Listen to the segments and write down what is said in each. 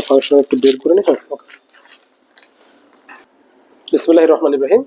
একটা ফাংশন একটু বের করে নি হ্যাঁ বিসমুল্লাহ রহমান ইব্রাহিম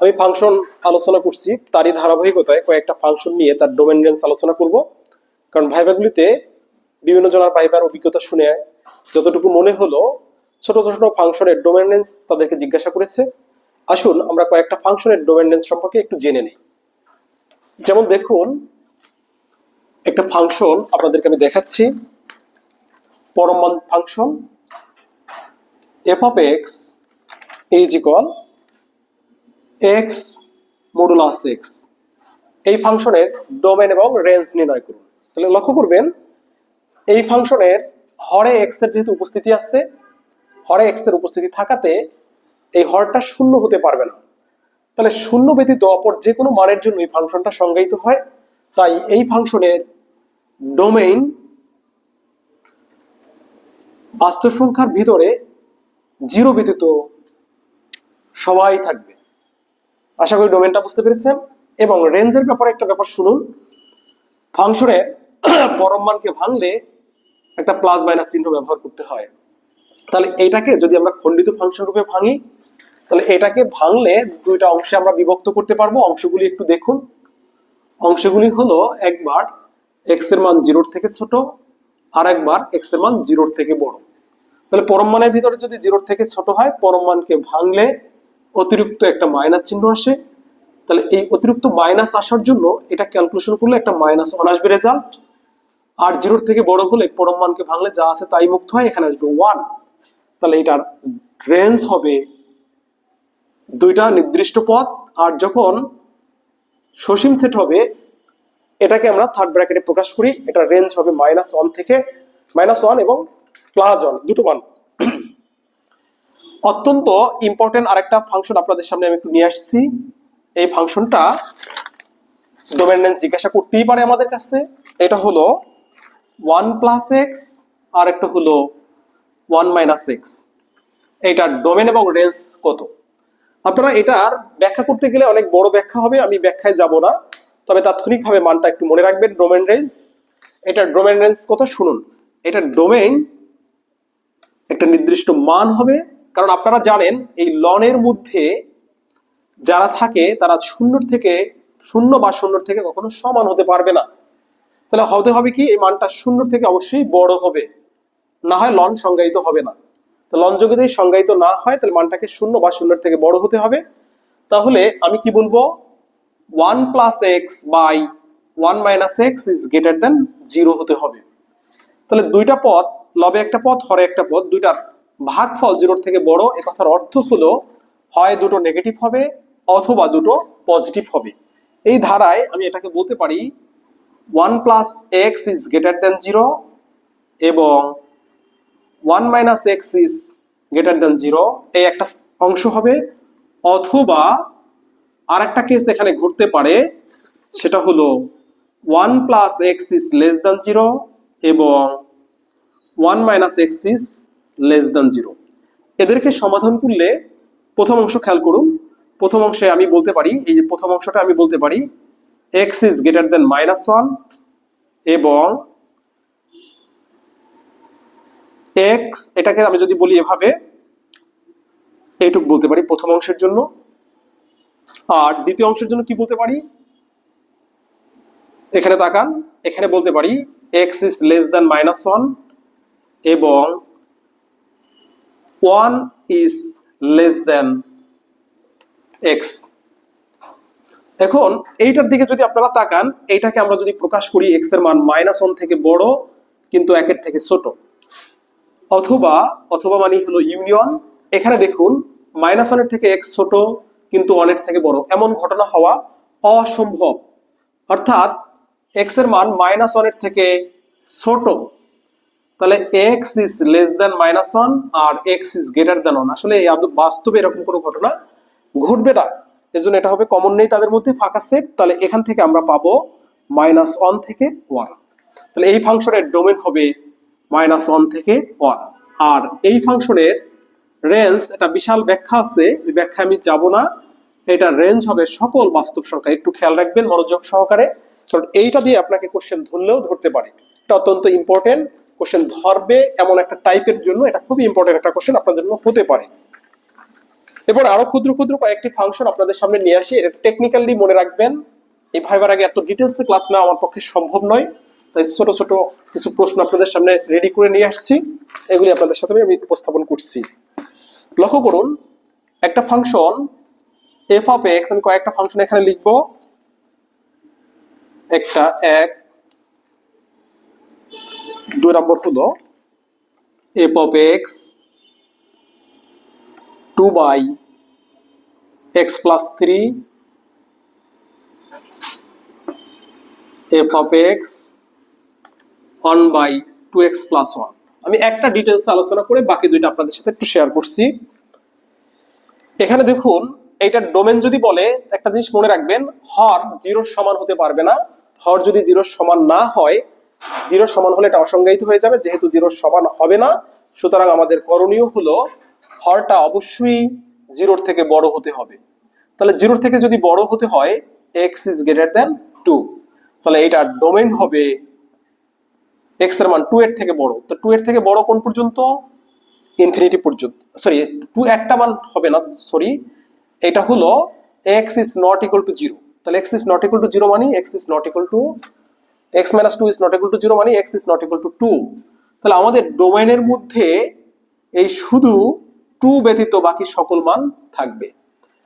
আমি ফাংশন আলোচনা করছি তারই ধারাবাহিকতায় কয়েকটা ফাংশন নিয়ে, তার ডোমেন রেঞ্জ আলোচনা করব। কারণ ভাইভাগুলিতে বিভিন্ন জনের ভাইবার অভিজ্ঞতা শুনে যতটুকু মনে হলো, ছোট ছোট ফাংশনের ডোমেন রেঞ্জ তাদেরকে জিজ্ঞাসা করেছে। আসুন আমরা কয়েকটা ফাংশনের ডোমেন রেঞ্জ সম্পর্কে একটু জেনে নিই। যেমন দেখুন, একটা ফাংশন আপনাদেরকে আমি দেখাচ্ছি। পরমান function f of x is equal x modulus x এই ফাংশনের ডোমেন এবং রেঞ্জ নির্ণয় করুন। তাহলে লক্ষ্য করবেন, এই ফাংশনের হরে এক্সের যেহেতু উপস্থিতি আছে, হরে এক্সের উপস্থিতি থাকাতে এই হরটা শূন্য হতে পারবে না। তাহলে শূন্য ব্যতীত অপর যে কোনো মানের জন্য এই ফাংশনটা সংজ্ঞায়িত হয়, তাই এই ফাংশনের ডোমেইন বাস্তব সংখ্যার ভিতরে জিরো ব্যতীত সবাই থাকবে। আশা করি ডোমেনটা বুঝতে পেরেছেন। এবং রেঞ্জের ব্যাপারে একটা ব্যাপার শুনুন। ফাংশনের পরম মানকে ভাঙলে একটা প্লাস মাইনাস চিহ্ন ব্যবহার করতে হয়। তাহলে এটাকে যদি আমরা খণ্ডিত ফাংশন রূপে ভাঙি, তাহলে এটাকে ভাঙলে দুইটা অংশে আমরা বিভক্ত করতে পারব। অংশগুলি একটু দেখুন। অংশগুলি হলো একবার এক্সের মান জিরোর থেকে ছোট, আর একবার এক্সের মান জিরোর থেকে বড়। তাহলে পরম মানের ভিতরে যদি জিরোর থেকে ছোট হয়, পরম মানকে ভাঙলে অতিরিক্ত একটা মাইনাস চিহ্ন আসে। তাহলে এই অতিরিক্ত মাইনাস আসার জন্য এটা ক্যালকুলেশন করলে একটা মাইনাস ওয়ান আসবে রেজাল্ট আর জিরোর থেকে বড় হলে পরম মানকে ভাঙলে যা আছে তাই মুক্ত হয়, এখানে আসবে ওয়ান তাহলে এটার রেঞ্জ হবে দুইটা নির্দিষ্ট পথ। আর যখন সসীম সেট হবে, এটাকে আমরা থার্ড ব্র্যাকেটে প্রকাশ করি এটা রেঞ্জ হবে মাইনাস ওয়ান থেকে মাইনাস ওয়ান এবং প্লাস ওয়ান দুটো ওয়ান অত্যন্ত ইম্পর্টেন্ট আরেকটা ফাংশন আপনাদের সামনে আমি একটু নিয়ে আসছি। এই ফাংশনটা ডোমেন জিজ্ঞাসা করতেই পারে আমাদের কাছে। এটা হলো ওয়ান প্লাস এক্স আর একটা হলো ওয়ান মাইনাস এক্স এইটার ডোমেন এবং রেঞ্জ কত? আপনারা এটার ব্যাখ্যা করতে গেলে অনেক বড় ব্যাখ্যা হবে, আমি ব্যাখ্যায় যাব না। তবে তাৎক্ষণিকভাবে মানটা একটু মনে রাখবেন ডোমেন রেঞ্জ এটার ডোমেন রেঞ্জ কত? শুনুন। এটার ডোমেইন একটা নির্দিষ্ট মান হবে। কারণ আপনারা জানেন, এই লনের মধ্যে যারা থাকে, তারা শূন্য থেকে, শূন্য বা শূন্য থেকে কখনো সমান হতে পারবে না। তাহলে হতে হবে কি? এই মানটা শূন্য থেকে অবশ্যই বড় হবে। না হয় লন সংজ্ঞায়িত হবে না। তো লন যদি সংজ্ঞায়িত না হয়, তাহলে মানটাকে শূন্য বা শূন্যের থেকে বড় হতে হবে। তাহলে আমি কি বলব? One plus x by one minus x is greater than zero হতে হবে। তাহলে দুইটা পথ লবে একটা পথ, হরে একটা পথ, দুইটার ভাগফল জিরোর থেকে বড়, এ কথার অর্থ হলো হয় দুটো নেগেটিভ হবে অথবা দুটো পজিটিভ হবে। এই ধারায় আমি এটাকে বলতে পারি one plus x is greater than zero এবং one minus x is greater than zero এই একটা অংশ হবে। অথবা আর একটা কেস এখানে ঘুরতে পারে, সেটা হলো one plus x is less than zero এবং one minus x is less than zero এদেরকে সমাধান করলে প্রথম অংশ খেয়াল করুন, প্রথম অংশে আমি বলতে পারি, এই যে প্রথম অংশটা আমি বলতে পারি x is greater than minus one এবং এক্স এটাকে আমি যদি বলি এভাবে, এইটুক বলতে পারি প্রথম অংশের জন্য। আর দ্বিতীয় অংশের জন্য কি বলতে পারি? এখানে তাকান, এখানে বলতে পারি x is less than minus one এবং one is less than x এখন এইটার দিকে যদি আপনারা তাকান, এইটাকে আমরা যদি প্রকাশ করি এক্সের মান মাইনাস ওয়ান থেকে বড়, কিন্তু একের থেকে ছোট। অথবা অথবা মানে হলো ইউনিয়ন এখানে দেখুন মাইনাস ওয়ানের থেকে এক্স ছোট, কিন্তু ওয়ানের থেকে বড়। এমন ঘটনা হওয়া অসম্ভব। অর্থাৎ এক্সের মান মাইনাস ওয়ানের থেকে ছোট। তাহলে x is less than minus one R x is greater than one আসলে এই বাস্তবে এরকম কোনো ঘটনা ঘটবে না। এজন্য এটা হবে কমন নেই তাদের মধ্যে, ফাঁকা সেট তাহলে এখান থেকে আমরা পাবো মাইনাস ওয়ান থেকে ওয়ান তাহলে এই ফাংশনের ডোমেন হবে মাইনাস ওয়ান থেকে ওয়ান আর এই ফাংশনের রেঞ্জ এটা বিশাল ব্যাখ্যা আছে, এই ব্যাখ্যা আমি যাব না। এটা রেঞ্জ হবে সকল বাস্তব সংখ্যা। একটু খেয়াল রাখবেন মনোযোগ সহকারে। কারণ এইটা দিয়ে আপনাকে কোশ্চেন ধরলেও ধরতে পারে। এটা অত্যন্ত ইম্পর্টেন্ট কোশ্চেন ধরবে এমন একটা টাইপের জন্য এটা খুবই ইম্পর্টেন্ট একটা কোশ্চেন আপনাদের জন্য হতে পারে। এবার আরও ক্ষুদ্র ক্ষুদ্র কয়েকটি ফাংশন আপনাদের সামনে নিয়ে আসি। এটা টেকনিক্যালি মনে রাখবেন, এই ভাইবার আগে এত ডিটেলসে ক্লাস নেওয়া আমার পক্ষে সম্ভব নয়, তাই ছোট ছোট কিছু প্রশ্ন আপনাদের সামনে রেডি করে নিয়ে আসছি। এগুলি আপনাদের সাথে আমি উপস্থাপন করছি। লক্ষ্য করুন, একটা ফাংশন এফ অফ এক্স আমি কয়েকটা ফাংশন এখানে লিখব। একটা এক দুই নম্বর হলো f of x two by x plus three f of x one by two x plus one আমি একটা ডিটেলস আলোচনা করে বাকি দুইটা আপনাদের সাথে একটু শেয়ার করছি। এখানে দেখুন, এইটার ডোমেন যদি বলে, একটা জিনিস মনে রাখবেন, হর জিরোর সমান হতে পারবে না। হর যদি জিরোর সমান না হয় জিরোর সমান হলে এটা অসংজ্ঞায়িত হয়ে যাবে, যেহেতু জিরোর সমান হবে না, সুতরাং আমাদের করণীয় হলো হরটা অবশ্যই জিরোর থেকে বড় হতে হবে। তাহলে জিরোর থেকে যদি বড় হতে হয় x is greater than two তাহলে এটা ডোমেন হবে এক্সের মান টু এর থেকে বড়। তো টু এর থেকে বড় কোন পর্যন্ত? ইনফিনিটি পর্যন্ত। সরি টু একটা মান হবে না সরি এটা হলো x is not equal to zero তাহলে x is not equal to zero মানে x is not equal to x minus two is not equal to zero মানে x is not equal to two তাহলে আমাদের ডোমেনের মধ্যে এই শুধু two ব্যতীত বাকি সকল মান থাকবে।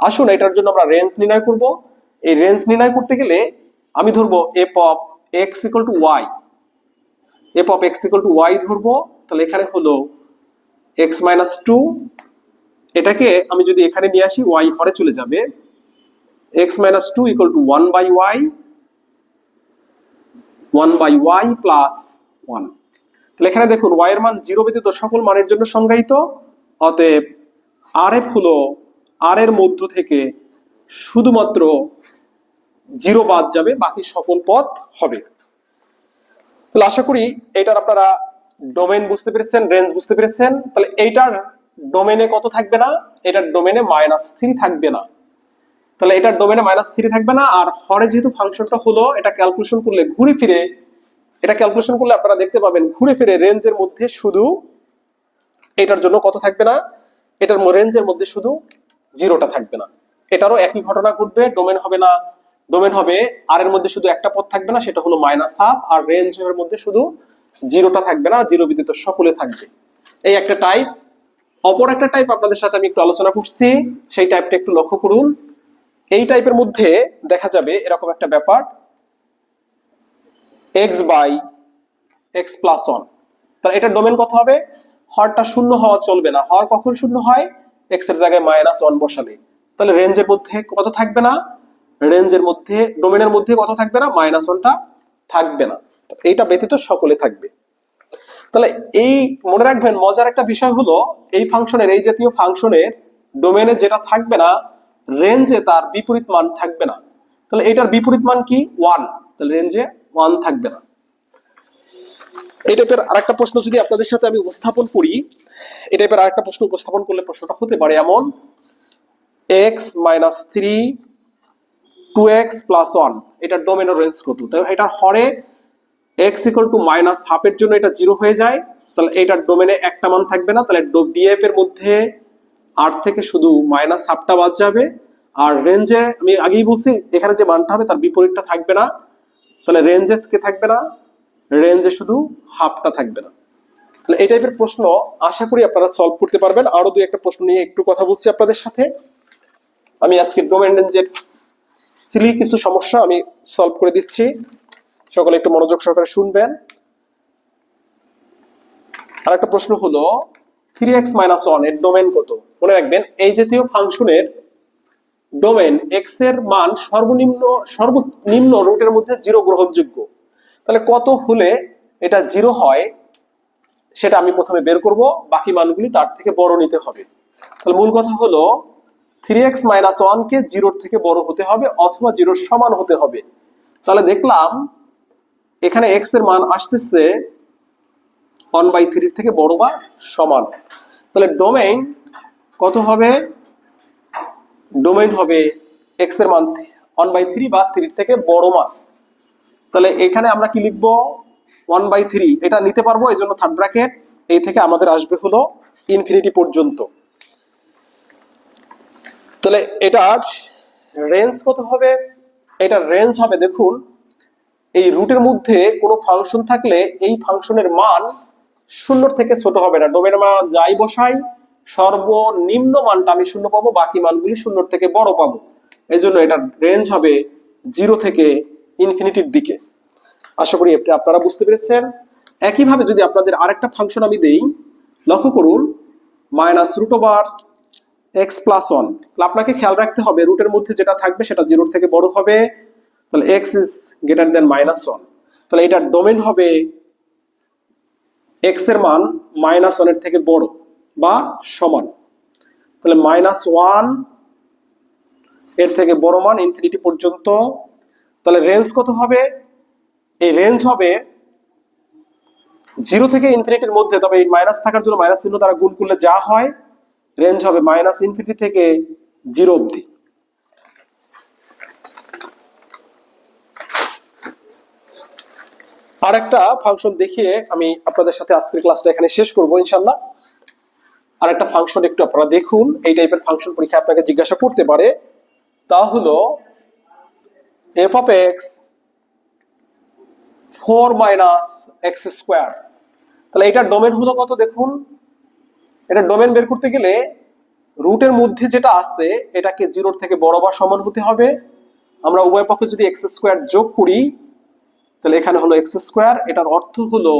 আসুন এটার জন্য আমরা রেঞ্জ নির্ণয় করব। এই রেঞ্জ নির্ণয় করতে গেলে আমি ধরবো f of x equal to y f of x equal to y ধরবো। তাহলে এখানে হলো এক্স মাইনাস টু এটাকে আমি যদি এখানে নিয়ে আসি ওয়াই হরে চলে যাবে। X minus two equal to one by y one by y plus one তাহলে এখানে দেখুন ওয়াই এর মান জিরো ব্যতীত সকল মানের জন্য সংজ্ঞায়িত, অতএব আর এফ হলো আর এর মধ্য থেকে শুধুমাত্র জিরো বাদ যাবে, বাকি সকল পথ হবে। তাহলে আশা করি এইটার আপনারা ডোমেন বুঝতে পেরেছেন রেঞ্জ বুঝতে পেরেছেন। তাহলে এইটার ডোমেনে কত থাকবে না? এটার ডোমেনে মাইনাস থ্রি থাকবে না। তাহলে এটার ডোমেনে মাইনাস থ্রি থাকবে না, আর হরে যেহেতু ফাংশনটা হলো, এটা ক্যালকুলেশন করলে ঘুরে ফিরে, এটা ক্যালকুলেশন করলে আপনারা দেখতে পাবেন ঘুরে ফিরে রেঞ্জের মধ্যে শুধু এটার জন্য কত থাকবে না, এটার রেঞ্জের মধ্যে শুধু জিরোটা থাকবে না। এটারও একই ঘটনা ঘটবে ডোমেন হবে না ডোমেন হবে আর এর মধ্যে শুধু একটা পদ থাকবে না, সেটা হলো মাইনাস হাফ আর রেঞ্জ এর মধ্যে শুধু জিরোটা থাকবে না জিরো ব্যতীত সকলে থাকবে। এই একটা টাইপ অপর একটা টাইপ আপনাদের সাথে আমি একটু আলোচনা করছি, সেই টাইপটা একটু লক্ষ্য করুন। এই টাইপের মধ্যে দেখা যাবে এরকম একটা ব্যাপার। X by x plus one তাহলে এটা ডোমেন কত হবে? হরটা শূন্য হওয়া চলবে না। হর কখন শূন্য হয়? এক্সের জায়গায় মাইনাস ওয়ান বসালে। তাহলে রেঞ্জের মধ্যে কত থাকবে না? রেঞ্জের মধ্যে ডোমেনের মধ্যে কত থাকবে না? মাইনাস ওয়ানটা থাকবে না। এইটা ব্যতীত সকলে থাকবে। তাহলে এই, মনে রাখবেন, মজার একটা বিষয় হলো, এই ফাংশনের এই জাতীয় ফাংশনের ডোমেনে যেটা থাকবে না রেঞ্জে তার বিপরীত মান থাকবে না। তাহলে এটার বিপরীত মান কি? ওয়ান তাহলে রেঞ্জে ওয়ান থাকবে না। এই টাইপের আরেকটা প্রশ্ন যদি আপনাদের সাথে আমি উপস্থাপন করি, এই টাইপের আরেকটা প্রশ্ন উপস্থাপন করলে প্রশ্নটা হতে পারে এমন x minus three two x plus one এটার ডোমেনের রেঞ্জ কত? তাই এটা হরে এক্স ইকুয়াল টু মাইনাস হাফের জন্য এটা জিরো হয়ে যায়। তাহলে এটার ডোমেনে একটা মান থাকবে না। তাহলে ডিএফ এর মধ্যে আট থেকে শুধু মাইনাস হাফটা বাদ যাবে। আর রেঞ্জে আমি আগেই বলছি, এখানে যে মানটা হবে তার বিপরীতটা থাকবে না। তাহলে রেঞ্জে থেকে থাকবে না? রেঞ্জে শুধু হাফটা থাকবে না। তাহলে এই টাইপের প্রশ্ন আশা করি আপনারা সলভ করতে পারবেন। আরও দুই একটা প্রশ্ন নিয়ে একটু কথা বলছি আপনাদের সাথে। আমি আজকে ডোমেন রেঞ্জের সিলি কিছু সমস্যা আমি সলভ করে দিচ্ছি। সকলে একটু মনোযোগ সহকারে শুনবেন। আর একটা প্রশ্ন হলো থ্রি এক্স মাইনাস ওয়ানের ডোমেন কত? মনে রাখবেন, এই জাতীয় ফাংশনের ডোমেন এক্সের মান সর্বনিম্ন সর্বনিম্ন রুটের মধ্যে জিরো গ্রহণযোগ্য। তাহলে কত হলে এটা জিরো হয়, সেটা আমি প্রথমে বের করব, বাকি মানগুলি তার থেকে বড় নিতে হবে। তাহলে মূল কথা হলো থ্রি এক্স মাইনাস ওয়ানকে জিরোর থেকে বড় হতে হবে, অথবা জিরোর সমান হতে হবে। তাহলে দেখলাম, এখানে এক্সের মান আসতেছে ওয়ান বাই থ্রির থেকে বড় বা সমান। তাহলে ডোমেইন কত হবে? ডোমেইন হবে এক্সের মান ওয়ান বাই থ্রি বা থ্রির থেকে বড় মান। তাহলে এখানে আমরা কি লিখব? ওয়ান বাই থ্রি এটা নিতে পারব, এই জন্য থার্ড ব্র্যাকেট এই থেকে আমাদের আসবে হলো ইনফিনিটি পর্যন্ত। তাহলে এটার রেঞ্জ কত হবে? এটার রেঞ্জ হবে, দেখুন, এই রুটের মধ্যে কোনো ফাংশন থাকলে এই ফাংশনের মান শূন্যর থেকে ছোট হবে না। ডোমেন মান যাই বসাই, সর্বনিম্ন মানটা আমি শূন্য পাবো, বাকি মানগুলি শূন্যর থেকে বড় পাবো। এই জন্য এটার রেঞ্জ হবে জিরো থেকে ইনফিনিটির দিকে। আশা করি আপনারা বুঝতে পেরেছেন। একইভাবে যদি আপনাদের আরেকটা ফাংশন আমি দেই, লক্ষ্য করুন minus root over x plus one তাহলে আপনাকে খেয়াল রাখতে হবে রুটের মধ্যে যেটা থাকবে সেটা জিরোর থেকে বড় হবে। তাহলে x is greater than minus one তাহলে এটার ডোমেন হবে এক্সের মান মাইনাস ওয়ানের থেকে বড় বা সমান। তাহলে মাইনাস ওয়ানের থেকে বড় মান ইনফিনিটি পর্যন্ত। তাহলে রেঞ্জ কত হবে? এই রেঞ্জ হবে জিরো থেকে ইনফিনিটির মধ্যে, তবে এই মাইনাস থাকার জন্য মাইনাস চিহ্ন দ্বারা গুণ করলে যা হয় রেঞ্জ হবে মাইনাস ইনফিনিটি থেকে জিরো অবধি। আর একটা ফাংশন দেখিয়ে আমি আপনাদের সাথে আজকের ক্লাসটা এখানে শেষ করব ইনশাল্লাহ আর একটা ফাংশন একটু আপনারা দেখুন, এই টাইপের ফাংশন পরীক্ষা আপনাকে জিজ্ঞাসা করতে পারে, তা হলো f of x four minus x square তাহলে এটা ডোমেন হলো কত দেখুন? এটা ডোমেন বের করতে গেলে রুটের মধ্যে যেটা আছে, এটাকে জিরোর থেকে বড় বা সমান হতে হবে। আমরা উভয় পক্ষে যদি এক্স স্কোয়ার যোগ করি তাহলে এখানে হলো এক্স স্কোয়ার এটার অর্থ হলো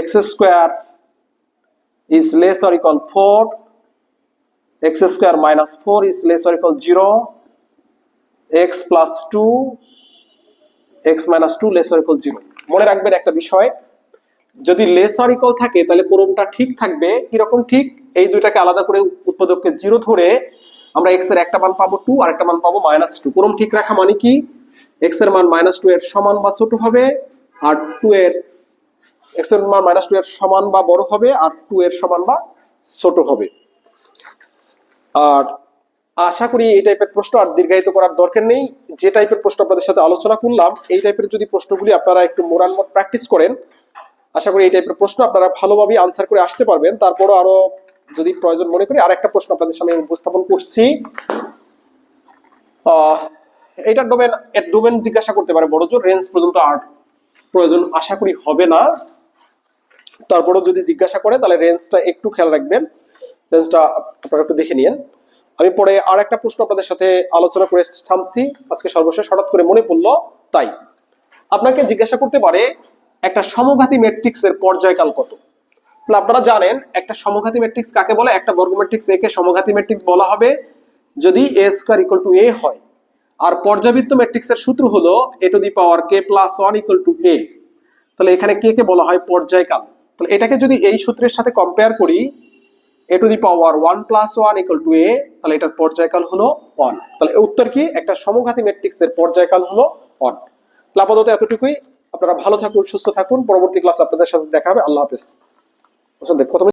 x square is less or equal four x square minus four is less or equal zero x plus two x minus two less or equal zero মনে রাখবেন একটা বিষয়, যদি লেস অর ইকুয়াল থাকে, তাহলে ক্রমটা ঠিক থাকবে। কীরকম ঠিক? এই দুইটাকে আলাদা করে উৎপাদককে জিরো ধরে আমরা এক্সের একটা মান পাবো টু আর একটা মান পাবো মাইনাস টু ক্রম ঠিক রাখা মানে কি? এক্সের মান মাইনাস টু এর সমান বা ছোট হবে আর টু এর এক্সের মান মাইনাস টু এর সমান বা বড় হবে আর টু এর সমান বা ছোট হবে। আর আশা করি এই টাইপের প্রশ্ন আর দীর্ঘায়িত করার দরকার নেই। যে টাইপের প্রশ্ন আপনাদের সাথে আলোচনা করলাম এই টাইপের যদি প্রশ্নগুলি আপনারা একটু মোরান মত প্র্যাকটিস করেন আশা করি এই টাইপের প্রশ্ন আপনারা ভালোভাবে আনসার করে আসতে পারবেন। তারপরও আরও যদি প্রয়োজন মনে করি আর একটা প্রশ্ন আপনাদের সামনে উপস্থাপন করছি। আহ, এইটার ডোমেন এর ডোমেন জিজ্ঞাসা করতে পারে বড় জোর রেঞ্জ পর্যন্ত আর প্রয়োজন আশা করি হবে না। তারপরও যদি জিজ্ঞাসা করে, তাহলে রেঞ্জটা একটু খেয়াল রাখবেন। রেঞ্জটা আপনারা একটু দেখে নিন আমি পরে আর একটা প্রশ্ন আপনাদের সাথে আলোচনা করে থামছি। আজকে সর্বশেষ হঠাৎ করে মনে পড়ল, তাই। আপনাকে জিজ্ঞাসা করতে পারে, একটা সমঘাতী ম্যাট্রিক্সের পর্যায়কাল কত? তাহলে আপনারা জানেন, একটা সমঘাতী ম্যাট্রিক্স কাকে বলে? একটা বর্গ ম্যাট্রিক্স একে সমঘাতী ম্যাট্রিক্স বলা হবে। যদি A square equal to A হয় আর পর্যাবৃত্ত ম্যাট্রিক্সের সূত্র হলো A to the power k plus one equal to A তাহলে এখানে কে কে বলা হয় পর্যায়কাল। তাহলে এটাকে যদি এই সূত্রের সাথে কম্পেয়ার করি A to the power one plus one equal to A তাহলে এটার পর্যায়কাল হলো ওয়ান তাহলে উত্তর কি? একটা সমঘাতী ম্যাট্রিক্সের পর্যায়কাল হলো ওয়ান তাহলে আপাতত এতটুকুই। আপনারা ভালো থাকুন, সুস্থ থাকুন। পরবর্তী ক্লাস আপনাদের সাথে দেখা হবে। আল্লাহ হাফেজ। প্রথমে